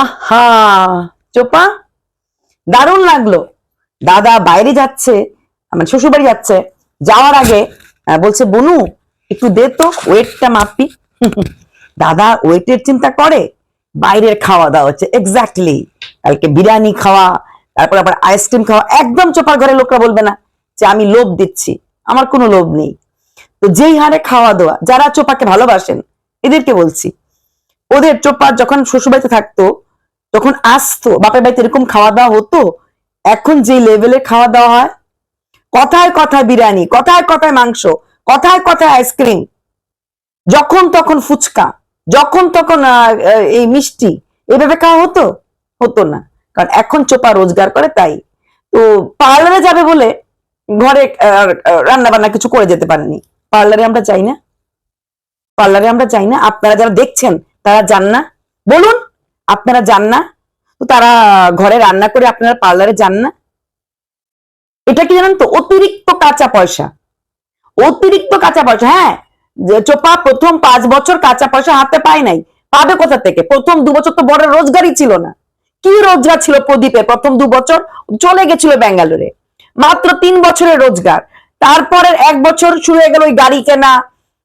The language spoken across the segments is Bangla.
আহা, চোপা, দারুণ লাগল। দাদা বাইরে যাচ্ছে, আমার শ্বশুর বাড়ি যাচ্ছে। যাওয়ার আগে বলছে, বনু, একটু দে তো ওয়েটটা মাপি। দাদা ওয়েটের চিন্তা করে, বাইরের খাওয়া দাওয়া হচ্ছে এক্স্যাক্টলি কালকে বিরিয়ানি খাওয়া, তারপর আবার আইসক্রিম খাওয়া, একদম চোপার ঘরে লোকরা বলবে না যে আমি লোভ দিচ্ছি, আমার কোনো লোভ নেই। তো যেই হারে খাওয়া দাওয়া, যারা চোপাকে ভালোবাসেন, এদেরকে বলছি ওদের চোপা যখন শ্বশুরবাড়িতে থাকতো, তখন আসতো, বাপের বাড়িতে এরকম খাওয়া দাওয়া হতো, এখন যে লেভেলে খাওয়া দাওয়া হয়, কথায় কথায় বিরিয়ানি, কথায় কথায় মাংস, কথায় কথায় আইসক্রিম যখন তখন ফুচকা, যখন তখন এই মিষ্টি, এভাবে খাওয়া হতো? হতো না। কারণ এখন চোপা রোজগার করে তাই। তো পার্লারে যাবে বলে ঘরে রান্না বান্না কিছু করে যেতে পারেনি। পার্লারে আমরা চাই না। পার্লারে আমরা চাই না। আপনারা যারা দেখছেন তারা যান না? বলুন, আপনারা যান না? তো তারা ঘরে রান্না করে আপনারা পার্লারে যান না? এটা কি জানেন তো? অতিরিক্ত কাঁচা পয়সা। অতিরিক্ত কাঁচা পয়সা হ্যাঁ? চোপা প্রথম পাঁচ বছর কাঁচা পয়সা হাতে পায় নাই। পাবে কোথা থেকে? প্রথম দু বছর তো বড় রোজগারই ছিল না। কি রোজগার ছিল প্রদীপের? প্রথম দু বছর চলে গেছিল ব্যাঙ্গালোরে। মাত্র তিন বছরের রোজগার। তারপরে এক বছর শুরু হয়ে গেল ওই গাড়ি কেনা।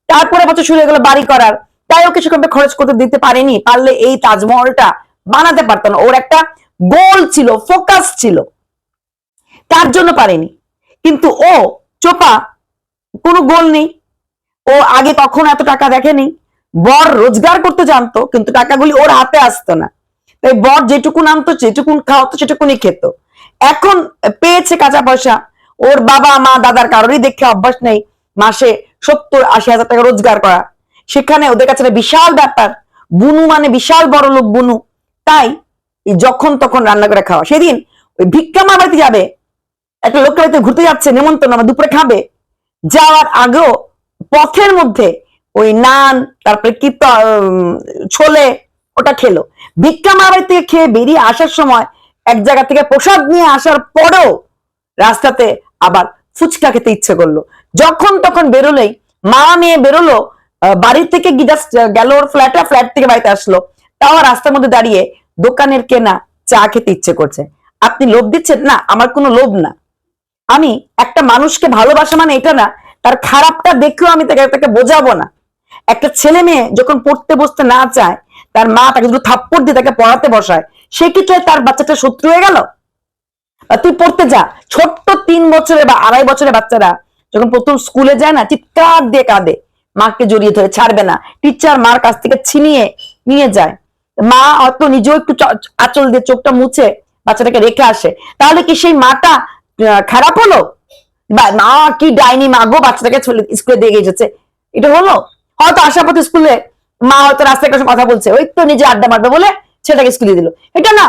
তারপরে বছর শুরু হয়ে গেল বাড়ি করার। তাই ওকে সেখানে খরচ করতে দিতে পারেনি, পারলে এই তাজমহলটা বানাতে পারতো না। ওর একটা গোল ছিল ফোকাস ছিল। তার জন্য পারেনি। কিন্তু ও, চোপা, কোনো গোল নেই। ও আগে কখনো এত টাকা দেখেনি। বর রোজগার করতে জানতো, কিন্তু টাকাগুলি ওর হাতে আসতো না। তাই বর যেটুকু আনতো যেটুকুন খাওয়াতো সেটুকুনি খেত। এখন পেয়েছে কাঁচা পয়সা। ওর বাবা, মা, দাদার কারোরই দেখে অভ্যাস নেই মাসে সত্তর আশি হাজার টাকা রোজগার করা। সেখানে ওদের কাছে বিশাল ব্যাপার। বুনু মানে বিশাল বড় লোক বুনু। তাই যখন তখন রান্না করে খাওয়া। সেদিন ওই ভিক্ষা বাড়িতে যাবে। একটা লোকের বাড়িতে ঘুরতে যাচ্ছে, নেমন্তন্ন, আমার দুপুরে খাবে। যাওয়ার আগেও পথের মধ্যে ওই নান, তারপরে কি ছোলে, ওটা খেলো। ভিক্ষা মা বাড়ি খেয়ে বেরিয়ে আসার সময় এক জায়গা থেকে প্রসাদ নিয়ে আসার পরেও রাস্তাতে আবার ফুচকা খেতে ইচ্ছে করল। যখন তখন বেরোলেই মা মেয়ে বেরোলো আহ, বাড়ি থেকে জাস্ট গেল ওর ফ্ল্যাটে ফ্ল্যাট থেকে বাড়িতে আসলো। তাও রাস্তার মধ্যে দাঁড়িয়ে দোকানের কেনা চা খেতে ইচ্ছে করছে। আপনি লোভ দিচ্ছেন? না আমার কোনো লোভ না। আমি একটা মানুষকে ভালোবাসা মানে এটা না তার খারাপটা দেখেও আমি তাকে তাকে বোঝাবো না। একটা ছেলে মেয়ে যখন পড়তে বসতে না চায় তার মা তাকে দুটো থাপ্পড় দিয়ে তাকে পড়াতে বসায় সে কি চায় তার বাচ্চাটা শত্রু হয়ে গেল? তুই পড়তে যা। ছোট্ট তিন বছরে বা আড়াই বছরের বাচ্চারা যখন প্রথম স্কুলে যায় না চিৎকার দিয়ে কাঁদে। মাকে জড়িয়ে ধরে ছাড়বে না। টিচার মার কাছ থেকে ছিনিয়ে নিয়ে যায়। মা হয়তো নিজেও একটু আঁচল দিয়ে চোখটা মুছে বাচ্চাটাকে রেখে আসে। তাহলে কি সেই মাটা খারাপ হলো? মা কি ডাইনি মা গো বাচ্চাটাকে স্কুলে দিয়ে গেছে এটা হলো? হয়তো আসার পথে স্কুলে মা হয়তো রাস্তায় কাছে কথা বলছে। ওই তো নিজে আড্ডা মারবে বলে ছেলেটাকে স্কুলে দিল। এটা না,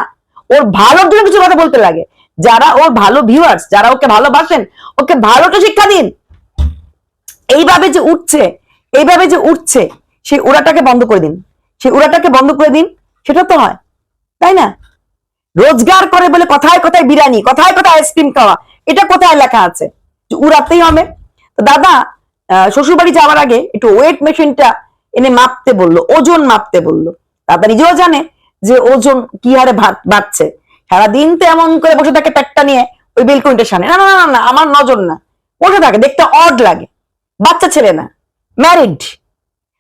ওর ভালোর জন্য কিছু কথা বলতে লাগে। যারা ওর ভালো ভিউয়ার্স যারা ওকে ভালোবাসেন, ওকে ভালোটা শিক্ষা দিন। এইভাবে যে উঠছে এইভাবে যে উঠছে সেই উড়াটাকে বন্ধ করে দিন। সেই উড়াটাকে বন্ধ করে দিন সেটা তো হয় তাই না? রোজগার করে বলে কথায় কথায় বিরিয়ানি কথায় কথায় আইসক্রিম খাওয়া এটা কোথায় লেখা আছে? উড়াতেই হবে। দাদা শ্বশুর বাড়ি যাওয়ার আগে একটু ওয়েট মেশিনটা এনে মাপতে বলল ওজন মাপতে বলল। দাদা নিজেও জানে যে ওজন কি হারে বাড়ছে। সারাদিন তো এমন করে বসে থাকে পেটটা নিয়ে ওই বেলকনিটা সামনে না না, না না আমার নজর না। বসে থাকে দেখতে অড লাগে। বাচ্চা ছেলে না। ম্যারিড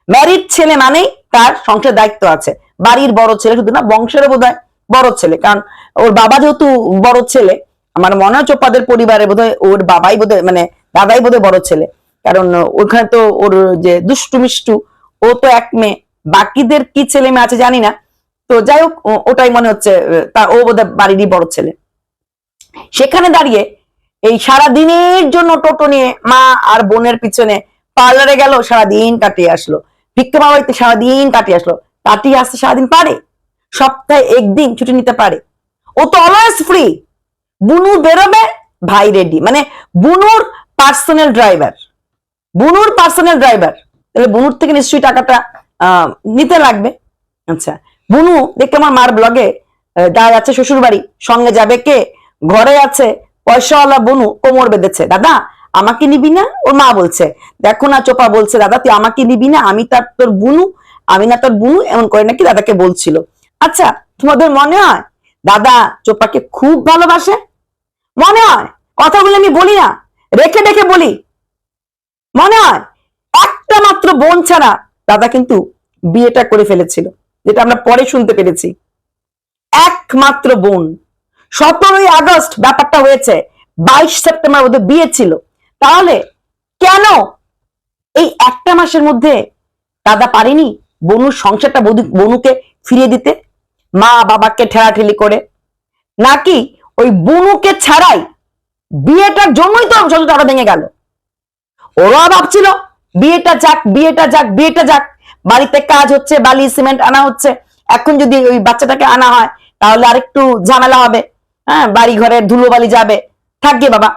ম্যারিড ছেলে মানেই তার সংসার দায়িত্ব আছে। বাড়ির বড় ছেলে শুধু না, বংশেরও বোধ বড় ছেলে। কারণ ওর বাবা যেহেতু বড় ছেলে, আমার মনে হয় চোপাদের পরিবারে বোধহয় ওর বাবাই বোধহয় মানে দাদাই বোধহয় বড় ছেলে। কারণ ওখানে তো ওর যে দুষ্টু মিষ্টু, ও তো এক মেয়ে। বাকিদের কি ছেলে মেয়ে আছে জানি না। তো যাই হোক ওটাই মনে হচ্ছে তা ও বোধহয় বাড়িরই বড় ছেলে। সেখানে দাঁড়িয়ে এই সারা দিনের জন্য টোটো নিয়ে মা আর বোনের পিছনে পার্লারে গেল, সারাদিন কাটিয়ে আসলো। ভিক্ষা বাড়িতে সারাদিন কাটিয়ে আসলো। কাটিয়ে আসতে সারাদিন পারে? সপ্তাহে একদিন ছুটি নিতে পারে? ও তো অলওয়েজ ফ্রি বুনু বেরোবে, ভাই রেডি মানে বুনুর পার্সোনাল ড্রাইভার বুনুর পার্সোনাল ড্রাইভার তাহলে বুনুর থেকে নিশ্চয়ই টাকাটা নিতে লাগবে। আচ্ছা বুনু দেখতে আমার মার ব্লগে যা যাচ্ছে শ্বশুর বাড়ি সঙ্গে যাবে কে? ঘরে আছে, পয়সাওয়ালা বুনু, কোমর বেঁধেছে। দাদা আমাকে নিবি না? ওর মা বলছে, দেখো না, চোপা বলছে, দাদা, তুই আমাকে নিবি না? আমি তার, তোর বুনু, আমি না তোর বুনু, এমন করে নাকি দাদাকে বলছিল। আচ্ছা তোমাদের মনে হয় দাদা চোপাকে খুব ভালোবাসে? মনে হয়? কথাগুলো আমি বলি না, রেখে রেখে বলি। মনে হয়? একটা মাত্র বোন ছাড়া দাদা কিন্তু বিয়েটা করে ফেলেছিল, যেটা আমরা পরে শুনতে পেরেছি। একমাত্র বোন। সতেরোই আগস্ট ব্যাপারটা হয়েছে, বাইশ সেপ্টেম্বর ওদের বিয়ে ছিল। তাহলে কেন এই একটা মাসের মধ্যে দাদা পারেনি বনুর সংসারটা বনুকে ফিরিয়ে দিতে? মা বাবাকে ঠেলাঠেলি করে? নাকি ওই বনুকে ছাড়াই বিয়েটার জন্যই তো সংসারটা ভেঙে গেল? ওরা ভাবছিল বিয়েটা যাক বিয়েটা যাক বিয়েটা যাক। বাড়িতে কাজ হচ্ছে, বালি, সিমেন্ট আনা হচ্ছে। এখন যদি ওই বাচ্চাটাকে আনা হয়, তাহলে আরেকটু ঝামেলা হবে। হ্যাঁ বাড়ি ঘরে ধুলো বালি যাবে থাকবে বাবা।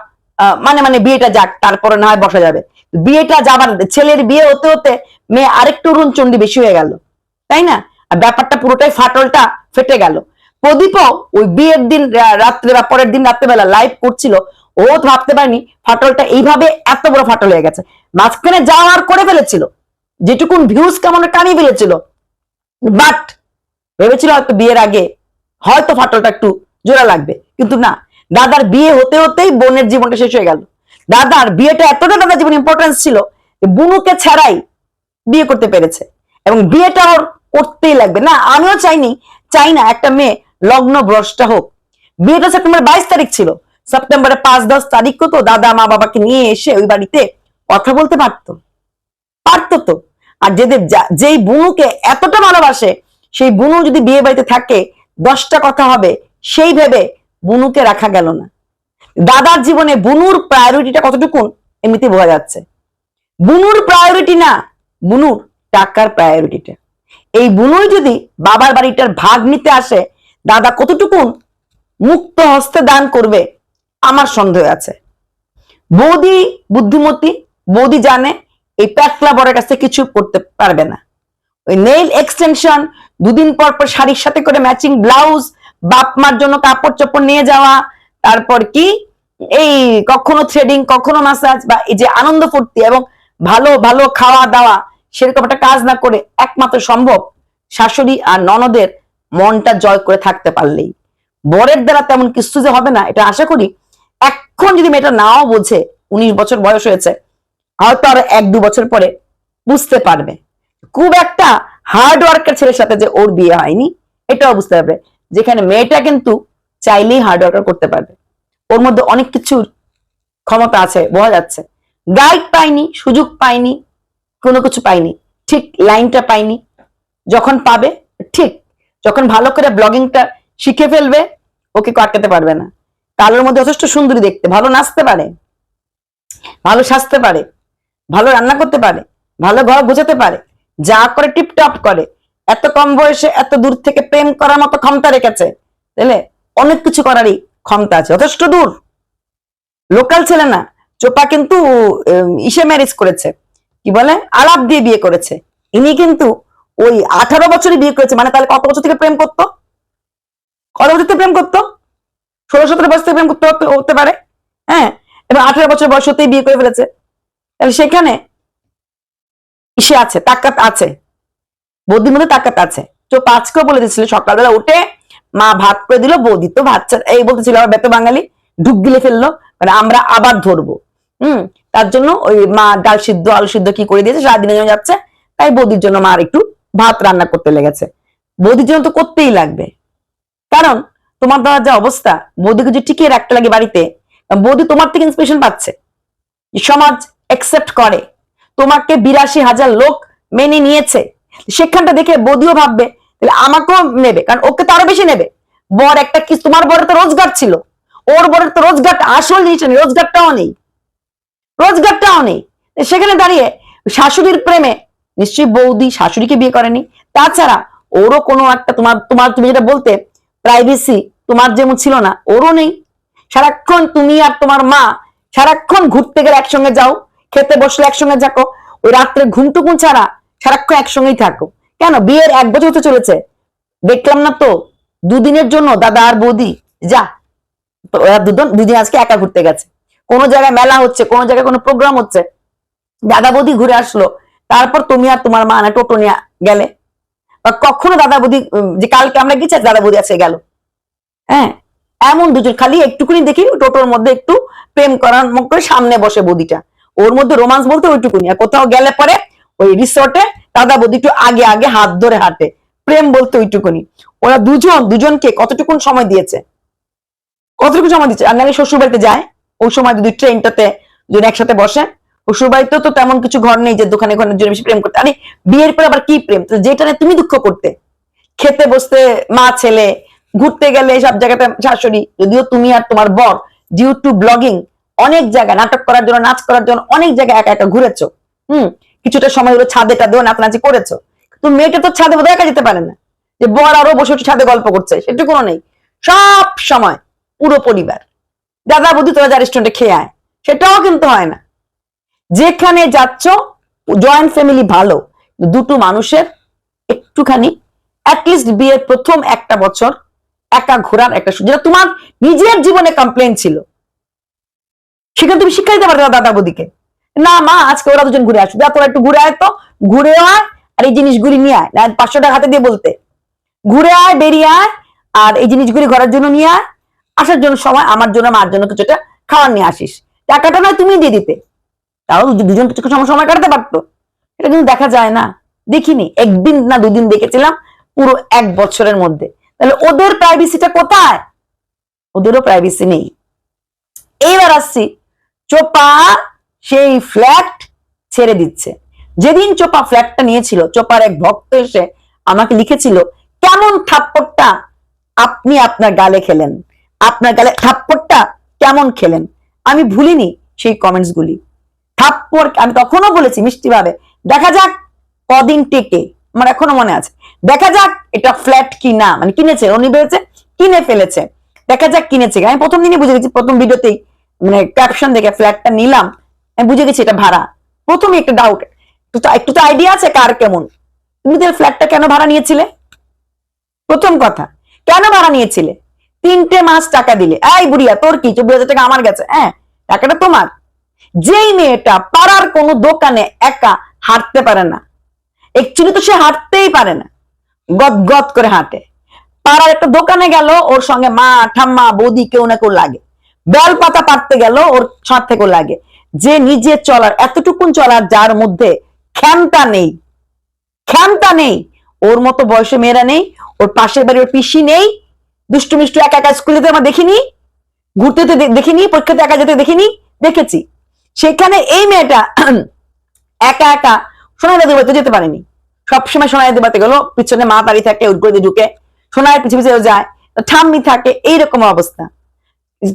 মানে মানে বিয়েটা যাক, তারপরে না হয় বসা যাবে। বিয়েটা যাবার ছেলের বিয়ে হতে হতে মেয়ে আরেকটু রুনচন্ডি বেশি হয়ে গেল, তাই না? আর ব্যাপারটা পুরোটাই ফাটলটা ফেটে গেল। প্রদীপও ওই বিয়ের দিন রাত্রে বা পরের দিন রাত্রেবেলা লাইভ করছিল। ও ভাবতে পারেনি ফাটলটা এইভাবে এত বড় ফাটল হয়ে গেছে। মাঝখানে যাওয়ার করে ফেলেছিল, যেটুকুন ভিউজ কেমন টানিয়ে ফেলেছিল। বাট ভেবেছিল হয়তো বিয়ের আগে হয়তো ফাটলটা একটু জোড়া লাগবে। কিন্তু না দাদার বিয়ে হতে হতেই বোনের জীবনটা শেষ হয়ে গেল। দাদার বিয়েটা এতটা দাদার জীবন ইম্পর্টেন্স ছিল বুনুকে ছাড়াই বিয়ে করতে পেরেছে এবং বিয়েটা ওর করতেই লাগবে। না, আমিও চাইনি, চাই না একটা মেয়ে লগ্ন ভ্রষ্টা হোক। বিয়েটা সেপ্টেম্বর বাইশ তারিখ ছিল। সেপ্টেম্বরের পাঁচ দশ তারিখও তো দাদা মা বাবাকে নিয়ে এসে ওই বাড়িতে কথা বলতে পারতো। পারতো তো। আর যা- যেই বুনুকে এতটা ভালোবাসে, সেই বুনু যদি বিয়ে বাড়িতে থাকে, দশটা কথা হবে, সেই ভেবে বুনুকে রাখা গেল না। দাদার জীবনে বুনুর প্রায়োরিটিটা কতটুকুন? এমনিতে বোঝা যাচ্ছে। বুনুর প্রায়োরিটি না, বুনুর টাকার প্রায়োরিটিটা। এই বুনুই যদি বাবার বাড়িটার ভাগ নিতে আসে, দাদা কতটুকুন? মুক্ত হস্তে দান করবে, আমার সন্দেহ আছে। বৌদি বুদ্ধিমতী, বৌদি জানে, এই প্যাকলা বরের কাছে কিছু করতে পারবে না। ওই নেইল এক্সটেনশন দুদিন পর পর শাড়ির সাথে করে ম্যাচিং ব্লাউজ বাপ মার জন্য কাপড় চোপড় নিয়ে যাওয়া, তারপর কি? এই কখনো থ্রেডিং কখনো মাসাজ বা এই যে আনন্দ ফুর্তি এবং ভালো ভালো খাওয়া দাওয়া সেরকম একটা কাজ না করে একমাত্র সম্ভব শাশুড়ি আর ননদের মনটা জয় করে থাকতে পারলেই। বরের দ্বারা তেমন কিছু যে হবে না, এটা আশা করি। এখন যদি মেয়েটা নাও বোঝে, উনিশ বছর বয়স হয়েছে, হয়তো আর এক, দু বছর পরে বুঝতে পারবে। খুব একটা হার্ড ওয়ার্কের ছেলের সাথে যে ওর বিয়ে হয়নি, এটাও বুঝতে পারবে। যেখানে মেয়েটা কিন্তু চাইলেই হার্ড ওয়ার্কার করতে পারবে। ওর মধ্যে অনেক কিছুর ক্ষমতা আছে, বোঝা যাচ্ছে। গাইড পাইনি সুযোগ পাইনি কোনো কিছু পাইনি ঠিক লাইনটা পাইনি যখন পাবে, ঠিক। যখন ভালো করে ব্লগিংটা শিখে ফেলবে, ওকে কেউ আটকাতে পারবে না। কালোর মধ্যে যথেষ্ট সুন্দরী দেখতে। ভালো নাচতে পারে। ভালো সাজতে পারে। ভালো রান্না করতে পারে। ভালো ঘর গোছাতে পারে। যা করে টিপটপ করে। এত কম বয়সে এত দূর থেকে প্রেম করার মতো ক্ষমতা রেখেছে বুঝলে অনেক কিছু করারই ক্ষমতা আছে, যথেষ্ট দূর। লোকাল ছেলে না, চোপা কিন্তু ইসে ম্যারেজ করেছে। কি বলে? আলাপ দিয়ে বিয়ে করেছে। ইনি কিন্তু ওই আঠারো বছরে বিয়ে করেছে মানে তাহলে কত বছর থেকে প্রেম করতো? কত বছর থেকে প্রেম করতো? ষোলো সতেরো বছর থেকে প্রেম করতে হতে- হতে পারে। হ্যাঁ এবং আঠারো বছর বয়স হতেই বিয়ে করে ফেলেছে। তাহলে সেখানে ইসে আছে, তাকাত আছে। বৌদির মধ্যে তাকাত আছে। তো পাঁচকেও বলে দিচ্ছিল সকালবেলা উঠে মা ভাত করে দিল, বৌদি তো ভাত এই বলতেছিল, আমার বেত বাঙালি ঢুক গিলে ফেলল মানে আমরা আবার ধরবো। হম, তার জন্য ওই মা ডাল সিদ্ধ, আলু সিদ্ধ কি করে দিয়েছে, সারাদিনের জন্য যাচ্ছে, তাই বৌদির জন্য মা আর একটু ভাত রান্না করতে লেগেছে। বৌদির জন্য তো করতেই লাগবে। কারণ তোমার দ্বারা যা অবস্থা, বৌদিকে যদি টিকিয়ে রাখতে লাগে বাড়িতে, বৌদি তোমার থেকে ইন্সপিরেশন পাচ্ছে। সমাজ একসেপ্ট করে। তোমাকে বিরাশি হাজার লোক মেনে নিয়েছে। সেখানটা দেখে বৌদিও ভাববে, তাহলে আমাকেও নেবে, কারণ ওকে তো আরও বেশি নেবে। বর একটা কি তোমার বরের তো রোজগার ছিল। ওর বরের তো রোজগারটা আসল জিনিস নেই রোজগারটাও নেই। রোজগারটাও নেই। সেখানে দাঁড়িয়ে শাশুড়ির প্রেমে নিশ্চয়ই বৌদি শাশুড়িকে বিয়ে করেনি। তাছাড়া ওরও কোনো একটা তোমার তোমার তুমি যেটা বলতে প্রাইভেসি তোমার যেমন ছিল না, ওরও নেই। সারাক্ষণ তুমি আর তোমার মা সারাক্ষণ ঘুরতে গেলে একসঙ্গে যাও, খেতে বসলে একসঙ্গে যাকো। ওই রাত্রে ঘুমটুকুন ছাড়া সারাক্ষণ একসঙ্গেই থাকো। কেন? বিয়ের এক বছর হতে চলেছে। দেখলাম না তো, দুদিনের জন্য দাদা আর বৌদি, যা দুজন, দুদিন আজকে একা ঘুরতে গেছে। কোনো জায়গায় মেলা হচ্ছে, কোনো জায়গায় কোনো প্রোগ্রাম হচ্ছে। দাদা বৌদি ঘুরে আসলো। তারপর তুমি আর তোমার মা না টোটো নিয়ে গেলে। বা কখনো দাদা বৌদি যে কালকে আমরা গেছি দাদা বৌদি আছে গেল। হ্যাঁ এমন দুজন, খালি একটুকুনি দেখি, টোটোর মধ্যে একটু প্রেম করার করে সামনে বসে বৌদিটা। ওর মধ্যে রোমান্স বলতে ওইটুকুনি, আর কোথাও গেলে পরে ওই রিসোর্টে দাদা বৌদি একটু আগে আগে হাত ধরে হাঁটে। প্রেম বলতে ওইটুকুনি। ওরা দুজন, দুজনকে কতটুকুন সময় দিয়েছে? কতটুকু সময় দিচ্ছে আর শ্বশুর বাড়িতে যায় ওই সময় যদি ট্রেনটাতে দুজন একসাথে বসে। শ্বশুর বাড়িতে তো তেমন কিছু ঘর নেই যে দোকানে ঘরে দুজন বেশি প্রেম করতে। আরে, বিয়ের পরে আবার কি প্রেম? যেটা তুমি দুঃখ করতে? খেতে বসতে মা, ছেলে, ঘুরতে গেলে সব জায়গাতে শাশুড়ি, যদিও তুমি আর তোমার বর ডিউ টু ব্লগিং অনেক জায়গায়, নাটক করার জন্য, নাচ করার জন্য অনেক জায়গায় একা একা ঘুরেছো। হুম কিছুটা সময় হলো ছাদে টাদেও নাচানাচি করেছ। তো মেয়েটা তো ছাদে একা যেতে পারে না। যে বর আরও বসে বসে ছাদে গল্প করছে সেটুকুনো নেই। সব সময় পুরো পরিবার। দাদা বৌদি তোরা যা রেস্টুরেন্টে খেয়ে আয়। সেটাও কিন্তু হয় না। যেখানে যাচ্ছ জয়েন্ট ফ্যামিলি ভালো। দুটো মানুষের একটুখানি অ্যাটলিস্ট বিয়ের প্রথম একটা বছর, একা ঘোরার একটা যেটা তোমার নিজের জীবনে কমপ্লেন ছিল। সেখানে তুমি শিক্ষা দিতে পারবে না দাদা বৌদিকে না, মা, আজকে ওরা দুজন ঘুরে আসবে তোরা একটু ঘুরে আয় তো। ঘুরে আয় আর এই জিনিসগুলি নিয়ে আয়। না, পাঁচশো টাকা হাতে দিয়ে বলতে। ঘুরে আয়, বেরিয়ে আয় আর এই জিনিসগুলি ঘরের জন্য নিয়ে আয়। আসার জন্য সময়, আমার জন্য, মার জন্য কিছুটা খাবার নিয়ে আসিস। টাকাটা নয় তুমি দিয়ে দিতে। তাও দুজন কিছু সময় সময় কাটাতে পারতো। এটা কিন্তু দেখা যায় না। দেখিনি, একদিন না দুদিন দেখেছিলাম পুরো এক বছরের মধ্যে। তাহলে ওদের প্রাইভেসিটা কোথায়? ওদেরও প্রাইভেসি নেই। এইবার আসছি, চোপা সেই ফ্ল্যাট ছেড়ে দিচ্ছে। যেদিন চোপা ফ্ল্যাটটা নিয়েছিল, চোপার এক ভক্ত এসে আমাকে লিখেছিল, কেমন থাপ্পড়টা আপনি আপনার গালে খেলেন? আপনার গালে থাপ্পড়টা কেমন খেলেন? আমি ভুলিনি সেই কমেন্টস গুলি। থাপ্পড় আমি তখনও বলেছি মিষ্টি ভাবে দেখা যাক কদিন টেকে। আমার এখনও মনে আছে। দেখা যাক এটা ফ্ল্যাট কি না মানে কিনেছে, রনি বেড়েছে, কিনে ফেলেছে। দেখা যাক কিনেছে। আমি প্রথম দিনই বুঝে গেছি, প্রথম ভিডিওতেই মানে ক্যাপশন দেখে ফ্ল্যাটটা নিলাম। বুঝে গেছি এটা ভাড়া। প্রথমে একটা ডাউট একটু তো আইডিয়া আছে কার কেমন। তুমি তাহলে ফ্ল্যাটটা কেন ভাড়া নিয়েছিলে? প্রথম কথা, কেন ভাড়া নিয়েছিলে? তিনটে মাস টাকা দিলে। এই বুড়িয়া, তোর কি? চব্বিশ টাকা আমার কাছে হ্যাঁ টাকাটা তোমার। যেই মেয়েটা পাড়ার কোনো দোকানে একা হাঁটতে পারে না একচুয়ালি তো সে হাঁটতেই পারে না, গদ গদ করে হাঁটে। পাড়ার একটা দোকানে গেল, ওর সঙ্গে মা, ঠাম্মা, বৌদি কেউ না কেউ লাগে। বেল পাতা পাততে গেল, ওর সাথে কেউ লাগে। যে নিজে চলার, এতটুকুন চলার যার মধ্যে ক্ষমতা নেই। ক্ষমতা নেই। ওর মতো বয়সে মেয়েরা নেই, ওর পাশের বাড়ি ওর পিসি নেই। দুষ্টু মিষ্টু একা একা স্কুলে আমরা দেখিনি, ঘুরতে দেখিনি, পরীক্ষাতে একা যেতে দেখিনি, দেখেছি। সেখানে এই মেয়েটা একা একা সোনাই দাদুর বাড়িতে যেতে পারেনি। সবসময় সোনাই দাদুর বাড়িতে গেলো, পিছনে মা বাড়ি থাকে উদ্গড়ে দিয়ে ঢুকে সোনায় পিছিয়ে যায়, ঠাম্মি থাকে, এইরকম অবস্থা।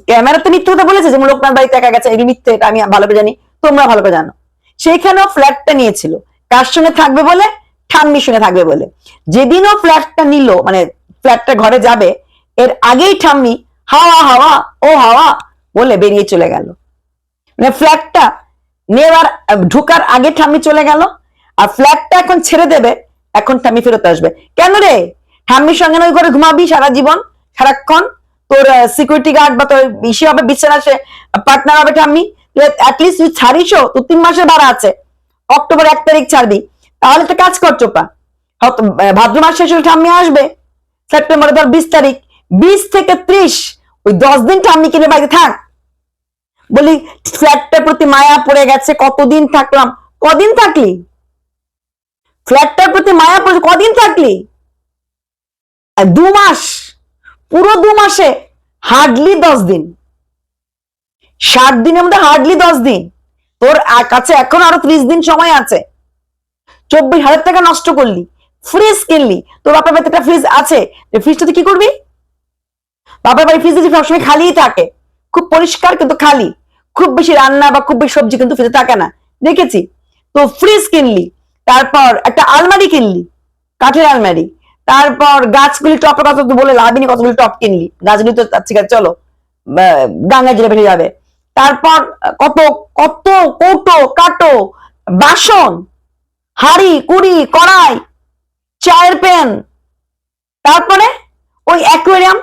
ক্যামেরাতে মিথ্যে কথা বলেছে যে লোকনাথ বাড়িতে একা গেছে এই মিথ্যে আমি ভালো করে জানি, তোমরা ভালো করে জানো। সেইখানেও ফ্ল্যাটটা নিয়েছিল। কার সঙ্গে থাকবে বলে? ঠাম্মির সঙ্গে থাকবে বলে। যেদিনও ফ্ল্যাটটা নিল মানে ফ্ল্যাটটা ঘরে যাবে, এর আগেই ঠাম্মি হাওয়া হাওয়া, ও হাওয়া বলে বেরিয়ে চলে গেল। মানে ফ্ল্যাটটা নেওয়ার, ঢোকার আগে ঠাম্মি চলে গেল, আর ফ্ল্যাটটা এখন ছেড়ে দেবে, এখন ঠাম্মি ফেরত আসবে। কেন রে? ঠাম্মির সঙ্গে ওই ঘরে ঘুমাবি সারা জীবন, সারাক্ষণ। তোর সিকিউরিটি গার্ড বা তোর ইসে হবে বিছানা, সে পার্টনার হবে ঠাম্মি। অ্যাটলিস্ট তুই ছাড়িসও তোর তিন মাসের ভাড়া আছে। অক্টোবর এক তারিখ ছাড়বি। তাহলে তো কাজ কর চোপা। ভাদ্র মাস শেষ ঠাম্মি আসবে। সেপ্টেম্বরে ধর বিশ তারিখ। বিশ থেকে ত্রিশ, ওই দশ দিন ঠাম্মি কিনে বাড়িতে থাক। বলি ফ্ল্যাটটার প্রতি মায়া পড়ে গেছে, কতদিন থাকলাম? কদিন থাকলি? ফ্ল্যাটটার প্রতি মায়া পড়ে কদিন থাকলি? দু মাস। পুরো দু মাসে হার্ডলি দশ দিন। ষাট দিনের মধ্যে হার্ডলি দশ দিন। তোর কাছে এখন আরও ত্রিশ দিন সময় আছে। চব্বিশ হাজার টাকা নষ্ট করলি ফ্রিজ কিনলি। তোর বাপের বাড়িতে একটা ফ্রিজ আছে। ফ্রিজটা তুই কি করবি? বাপের বাড়ি ফ্রিজ সবসময় খালিই থাকে, খুব পরিষ্কার কিন্তু খালি। খুব বেশি রান্না বা খুব বেশি সবজি কিন্তু ফ্রিজে থাকে না। দেখেছি? তো ফ্রিজ কিনলি, তারপর একটা আলমারি কিনলি, কাঠের আলমারি। তারপর গাছগুলি টপের কথা তো বলে লাভিনি কতগুলি টপ কিনলি? গাছগুলি তো ঠিক আছে চলো আহ, গঙ্গা জলে ভেসে যাবে। তারপর কত কত কৌটো কাটো বাসন হাড়ি কুড়ি কড়াই চায়ের পেন তারপরে ওই অ্যাকুয়ারিয়াম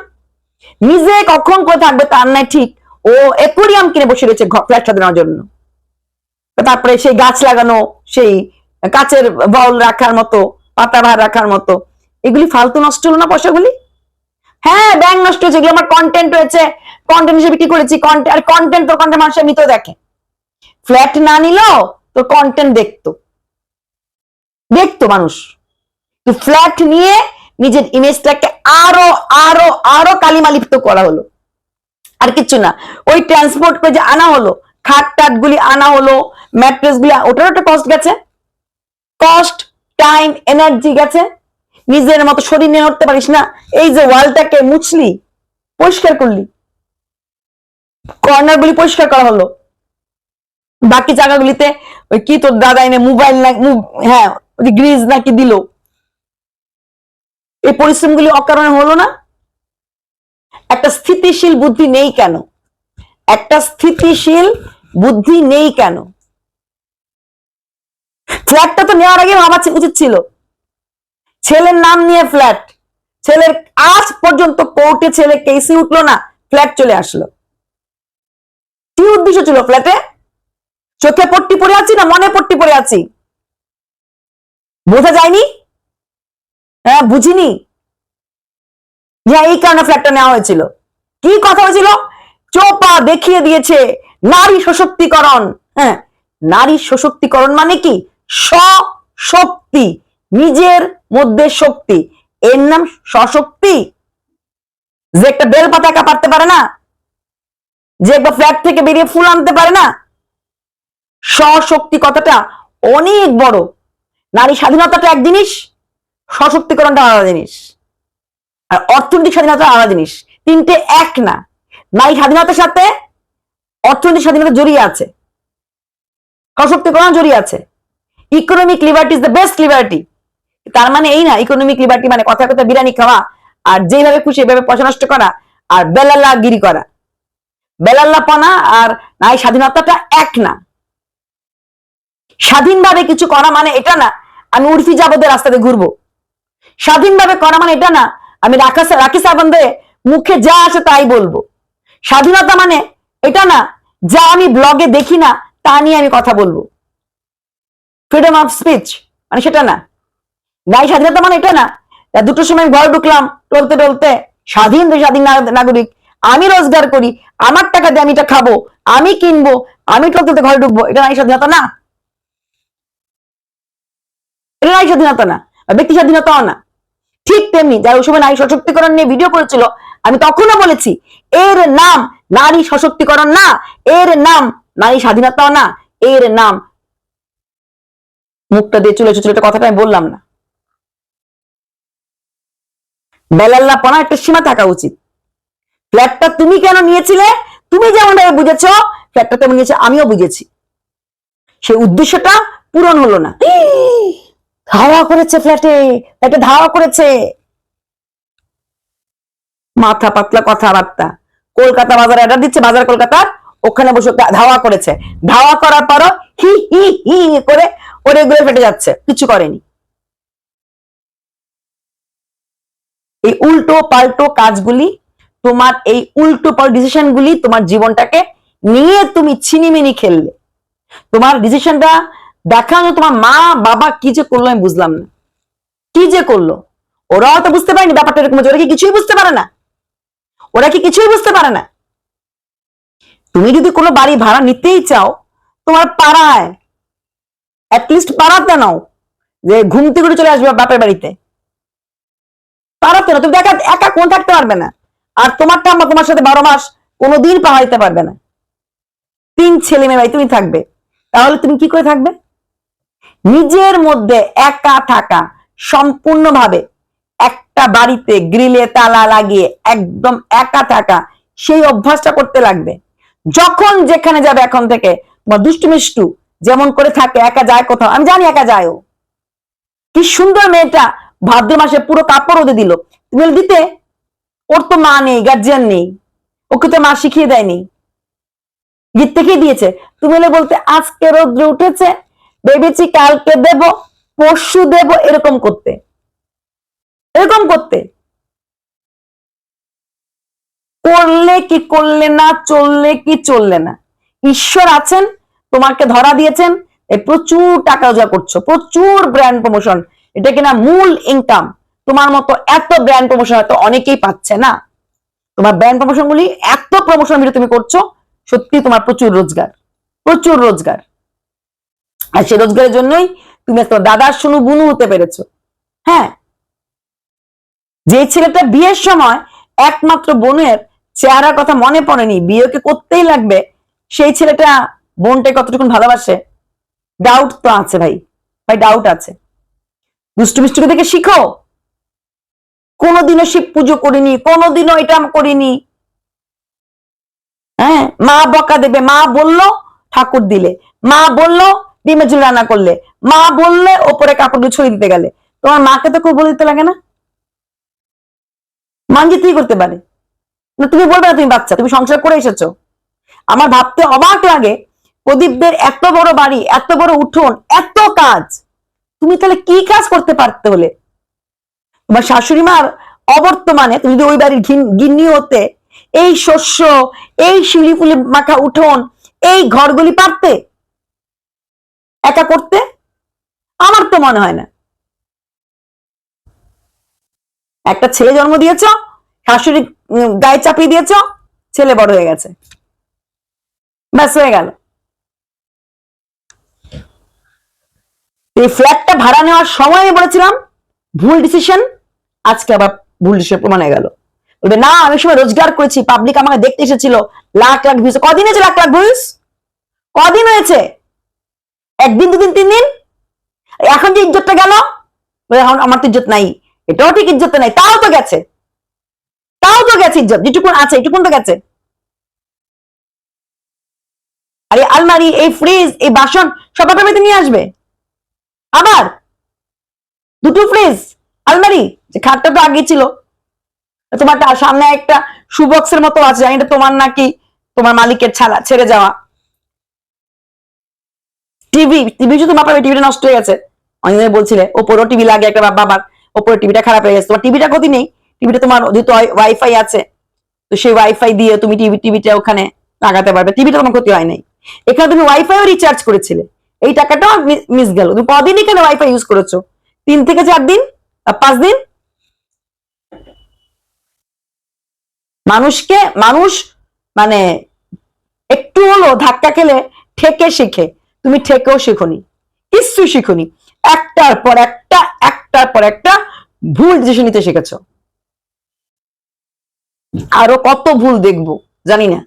নিজে কখন করে থাকবে তার নাই ঠিক। ও অ্যাকুয়ারিয়াম কিনে বসে রয়েছে ফ্ল্যাট সাজানোর জন্য। তারপরে সেই গাছ লাগানো সেই কাচের বাউল রাখার মতো পাতা ভার রাখার মতো। এগুলি ফালতু নষ্ট হলো না পয়সাগুলি? হ্যাঁ ব্যাংক নষ্ট হয়েছে, এগুলো আমার কন্টেন্ট হয়েছে কন্টেন্ট হিসেবে কি করেছি? আর কন্টেন্ট তোর কন্টেন্ট মানুষের এমনিতেও দেখে। ফ্ল্যাট না নিলেও তোর কন্টেন্ট দেখতো। দেখতো মানুষ। তো ফ্ল্যাট নিয়ে নিজের ইমেজটাকে আরও আরও আরও কালিমালিপ্ত করা হলো। আর কিচ্ছু না। ওই ট্রান্সপোর্ট করে যে আনা হলো, খাট টাট গুলি আনা হলো ম্যাট্রেস গুলি, ওটারও একটা কস্ট গেছে। কস্ট টাইম এনার্জি গেছে। নিজের মতো শরীর নিয়ে নড়তে পারিস না। এই যে ওয়ালটাকে মুছলি, পরিষ্কার করলি। কর্নার গুলি পরিষ্কার করা হলো। বাকি জায়গাগুলিতে ওই কি তোর দাদা এনে মোবাইল না হ্যাঁ গ্রিজ নাকি দিল। এই পরিশ্রমগুলি অকারণে হলো না। একটা স্থিতিশীল বুদ্ধি নেই কেন? একটা স্থিতিশীল বুদ্ধি নেই কেন? ফ্ল্যাটটা তো নেওয়ার আগে ছি- উচিত ছিল। ছেলের নাম নিয়ে ফ্ল্যাট ছেলের আজ পর্যন্ত কোর্টে ছেলে কেসি উঠল না ফ্ল্যাট চলে আসলো। কি উদ্দেশ্য ছিল ফ্ল্যাটে চোখে পট্টি পড়ে আছি না মনে পট্টি পড়ে আছি? বোঝা যায়নি? হ্যাঁ বুঝিনি। যে এই কারণে ফ্ল্যাটটা নেওয়া হয়েছিল। কি কথা হয়েছিল? চোপা দেখিয়ে দিয়েছে নারী সশক্তিকরণ। হ্যাঁ নারী সশক্তিকরণ মানে কি? স্বশক্তি, নিজের মধ্যে শক্তি। এর নাম সশক্তি। যে একটা বেল পাতা একা পারতে পারে না, যে একটা ফ্ল্যাট থেকে বেরিয়ে ফুল আনতে পারে না স্বশক্তি কথাটা অনেক বড়। নারী স্বাধীনতাটা এক জিনিস, সশক্তিকরণটা আলাদা জিনিস। আর অর্থনৈতিক স্বাধীনতা আলাদা জিনিস। তিনটে এক না। নারী স্বাধীনতার সাথে অর্থনৈতিক স্বাধীনতা জড়িয়ে আছে। সশক্তিকরণ জড়িয়ে আছে। Economic liberty is the best liberty তার মানে এই না ইকোনমিক লিবার্টি মানে কথা কথা বিরিয়ানি খাওয়া, আর যেভাবে খুশি এভাবে পয়সা নষ্ট করা, আর বেলাল্লা গিরি করা। বেলাল্লাপনা আর নারী স্বাধীনতাটা এক না। স্বাধীনভাবে কিছু করা মানে এটা না, আমি উর্ফি যাবদের রাস্তাতে ঘুরবো। স্বাধীনভাবে করা মানে এটা না, আমি রাখা রাখি সাবন্ধে মুখে যা আসে তাই বলব। স্বাধীনতা মানে এটা না, যা আমি ব্লগে দেখি না, তা নিয়ে আমি কথা বলব। ফ্রিডম অফ স্পিচ মানে সেটা না। নারী স্বাধীনতা মানে এটা না। দুটোর সময় ঘর ঢুকলাম, টলতে টলতে, স্বাধীন স্বাধীন নাগরিক, আমি রোজগার করি, আমার টাকা দিয়ে আমি এটা খাব, আমি কিনবো, আমি টলতে ঘরে ঢুকবো, এটা নারী স্বাধীনতা না। এটা নারী স্বাধীনতা না ব্যক্তি স্বাধীনতাও না। ঠিক তেমনি যারা ওই সময় নারী সশক্তিকরণ নিয়ে ভিডিও করেছিল, আমি তখনও বলেছি, এর নাম নারী সশক্তিকরণ না, এর নাম নারী স্বাধীনতাও না, এর নাম মুখটা দিয়ে চলে চলে কথাটা আমি বললাম না। বেলাল্লাপনা একটা সীমা থাকা উচিত। ফ্ল্যাটটা তুমি কেন নিয়েছিলে? তুমি যেমন ভাবে বুঝেছ ফ্ল্যাটটা তেমন নিয়েছে, আমিও বুঝেছি। সেই উদ্দেশ্যটা পূরণ হলো না। ধাওয়া করেছে ফ্ল্যাটে ফ্ল্যাটে ধাওয়া করেছে। মাথা পাতলা কথাবার্তা। কলকাতা বাজারে অর্ডার দিচ্ছে, বাজার কলকাতার, ওখানে বসে ধাওয়া করেছে। ধাওয়া করার পরও হি হি হি করে ওর এগুলো ফেটে যাচ্ছে, কিছু করেনি। এই উল্টো পাল্টো কাজগুলি, তোমার এই উল্টো পাল্টো ডিসিশন গুলি তোমার জীবনটাকে নিয়ে তুমি ছিনিমিনি খেললে। তোমার ডিসিশনটা দেখানো তোমার মা, বাবা কি যে করল আমি বুঝলাম না। কি যে করল? ওরাও তো বুঝতে পারেনি ব্যাপারটা এরকম। ওরা কি কিছুই বুঝতে পারে না? ওরা কি কিছুই বুঝতে পারে না? তুমি যদি কোনো বাড়ি ভাড়া নিতেই চাও, তোমার পাড়ায় অ্যাটলিস্ট পাড়াতে নাও, যে ঘুম থেকে চলে আসবে বাপের বাড়িতে। পাড়াতে না, তুমি একা একা কোন থাকতে পারবে না। আর তোমারটা আমরা তোমার সাথে বারো মাস কোনোদিন পাহাড়িতে পারবে না। তিন ছেলে মেয়ে ভাই, তুমি থাকবে। তাহলে তুমি কি করে থাকবে? নিজের মধ্যে একা থাকা সম্পূর্ণভাবে একটা বাড়িতে গ্রিলে তালা লাগিয়ে একদম একা থাকা সেই অভ্যাসটা করতে লাগবে। যখন যেখানে যাবে এখন থেকে তোমার দুষ্টু যেমন করে থাকে, একা যায় কোথাও। আমি জানি একা যায় কি সুন্দর মেয়েটা। ভাদ্র মাসে পুরো কাপড় ওদের দিল। তুমি দিতে? ওর তো মা নেই গার্জিয়ান নেই। ওকে তো মা শিখিয়ে দেয়নি। গীত থেকেই দিয়েছে। তুমি হলে বলতে, আজকে রোদ্র উঠেছে, ভেবেছি কালকে দেব, পরশু দেব, এরকম করতে। এরকম করতে। করলে কি করলে না, চললে কি চললে না। ঈশ্বর আছেন, তোমাকে ধরা দিয়েছেন প্রচুর টাকা রোজগার করছ, প্রচুর ব্র্যান্ড প্রমোশন এটা কিনা মূল ইনকাম তোমার মতো এত ব্র্যান্ড প্রমোশন হয়তো অনেকেই পাচ্ছে না। তোমার ব্র্যান্ড প্রমোশন গুলি এত প্রমোশন ভিডিও তুমি করছ, সত্যি তোমার প্রচুর রোজগার প্রচুর রোজগার। আর সেই রোজগারের জন্যই তুমি তোমার দাদার শুনু বুনু হতে পেরেছ। হ্যাঁ? যে ছেলেটা বিয়ের সময় একমাত্র বোনের চেহারার কথা মনে পড়েনি বিয়েকে করতেই লাগবে, সেই ছেলেটা বোনটাকে কতটুকু ভালোবাসে? ডাউট তো আছে ভাই ভাই ডাউট আছে। দুষ্টু মিষ্টুকে দেখে শিখো। কোনোদিনও শিব পুজো করিনি, কোনোদিনও এটা করিনি। হ্যাঁ মা বকা দেবে, মা বলল ঠাকুর দিলে, মা বলল ডিমের ঝুল রান্না করলে, মা বললে ওপরে কাপড় ছড়িয়ে দিতে গেলে। তোমার মাকে তো খুব বলে দিতে লাগে না? মান যেতেই করতে পারে? না, তুমি বলবে না তুমি বাচ্চা, তুমি সংসার করে এসেছ। আমার ভাবতে অবাক লাগে, প্রদীপদের এত বড় বাড়ি, এত বড় উঠোন, এত কাজ। তুমি তাহলে কি কাজ করতে পারতে হলে তোমার শাশুড়ি মার অবর্তমানে তুমি যদি ওই বাড়ির গিন্নি হতে, এই শস্য, এই শিউলি ফুলি মাখা উঠোন, এই ঘরগুলি পারতে? একা করতে? আমার তো মনে হয় না। একটা ছেলে জন্ম দিয়েছ, শাশুড়ি গায়ে চাপিয়ে দিয়েছ, ছেলে বড় হয়ে গেছে। ব্যাস হয়ে গেল। এই ফ্ল্যাটটা ভাড়া নেওয়ার সময় আমি বলেছিলাম, ভুল ডিসিশন আজকে আবার ভুল ডিসিশন প্রমাণ হয়ে গেল। বলবে, না, আমি সময় রোজগার করেছি পাবলিক আমাকে দেখতে এসেছিল, লাখ লাখ ভিউজ কদিন হয়েছে লাখ লাখ ভিউজ কদিন হয়েছে? একদিন, দুদিন, তিন দিন? এখন যে ইজ্জতটা গেল? এখন আমার তো ইজ্জত নাই। এটাও ঠিক ইজ্জত নাই, তাও তো গেছে। তাও তো গেছে ইজ্জত, যেটুকুন আছে, এটুকুন তো গেছে। আর এই আলমারি, এই ফ্রিজ এই বাসন, সব আপনার নিয়ে আসবে? আবার দুটো ফ্রিজ আলমারি, যে খাটটা তো আগে ছিল। তোমারটা সামনে একটা সুবক্সের মতো আছে, জানি তোমার নাকি তোমার মালিকের ছাড়া ছেড়ে যাওয়া। টিভি টিভি শুধু বাপাবে টিভিটা নষ্ট হয়ে গেছে। অনেকদিন বলছিলে, ওপরও টিভি লাগে একটা বাবা বাবার ওপরে টিভিটা খারাপ হয়ে গেছে। তোমার টিভিটা ক্ষতি নেই টিভিটা তোমার যেহেতু ওয়াইফাই আছে। তো সেই ওয়াইফাই দিয়ে তুমি টিভি টিভিটা ওখানে লাগাতে পারবে। টিভিটা তোমার ক্ষতি হয় নাই। এখানে তুমি ওয়াইফাইও রিচার্জ করেছিলে। এই টাকাটা মিস গেল। তুমি কদিন এখানে ওয়াইফাই ইউজ করেছ? তিন থেকে চার দিন? পাঁচ দিন? মানুষকে, মানুষ মানে একটু হলো ধাক্কা খেলে ঠেকে শিখে। তুমি ঠেকেও শিখনি। কিচ্ছু শিখনি। একটার পর একটা, একটার পর একটা ভুল ডিসিশন নিতে শিখেছ। আরও কত ভুল দেখব, জানি না।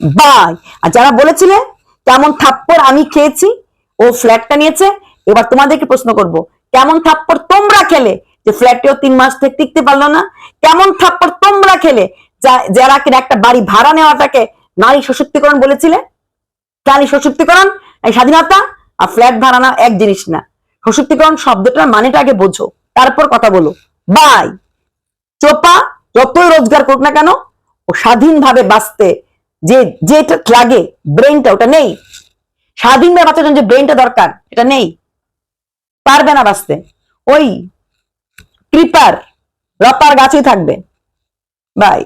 বাই আর যারা বলেছিলে কেমন থাপ্পড় আমি খেয়েছি ও ফ্ল্যাটটা নিয়েছে, এবার তোমাদেরকে প্রশ্ন করব, কেমন থাপ্পড় তোমরা খেলে যে ফ্ল্যাটেও তিন মাস থেকে টিকতে পারল না? কেমন থাপ্পড় তোমরা খেলে যারা কিনা একটা বাড়ি ভাড়া নেওয়াটাকে নারী সশক্তিকরণ বলেছিলে? নারী সশক্তিকরণ? স্বাধীনতা আর ফ্ল্যাট ভাড়া না এক জিনিস না। সশক্তিকরণ শব্দটার মানেটা আগে বোঝো, তারপর কথা বলো। বাই চোপা যতই রোজগার করুক না কেন, ও স্বাধীনভাবে বাঁচতে যে, যেটা লাগে ব্রেনটা ওটা নেই। স্বাধীনভাবে বাঁচার জন্য যে ব্রেনটা দরকার, এটা নেই। পারবে না বাঁচতে। ওই ক্রিপার রপার গাছেই থাকবে। বাই।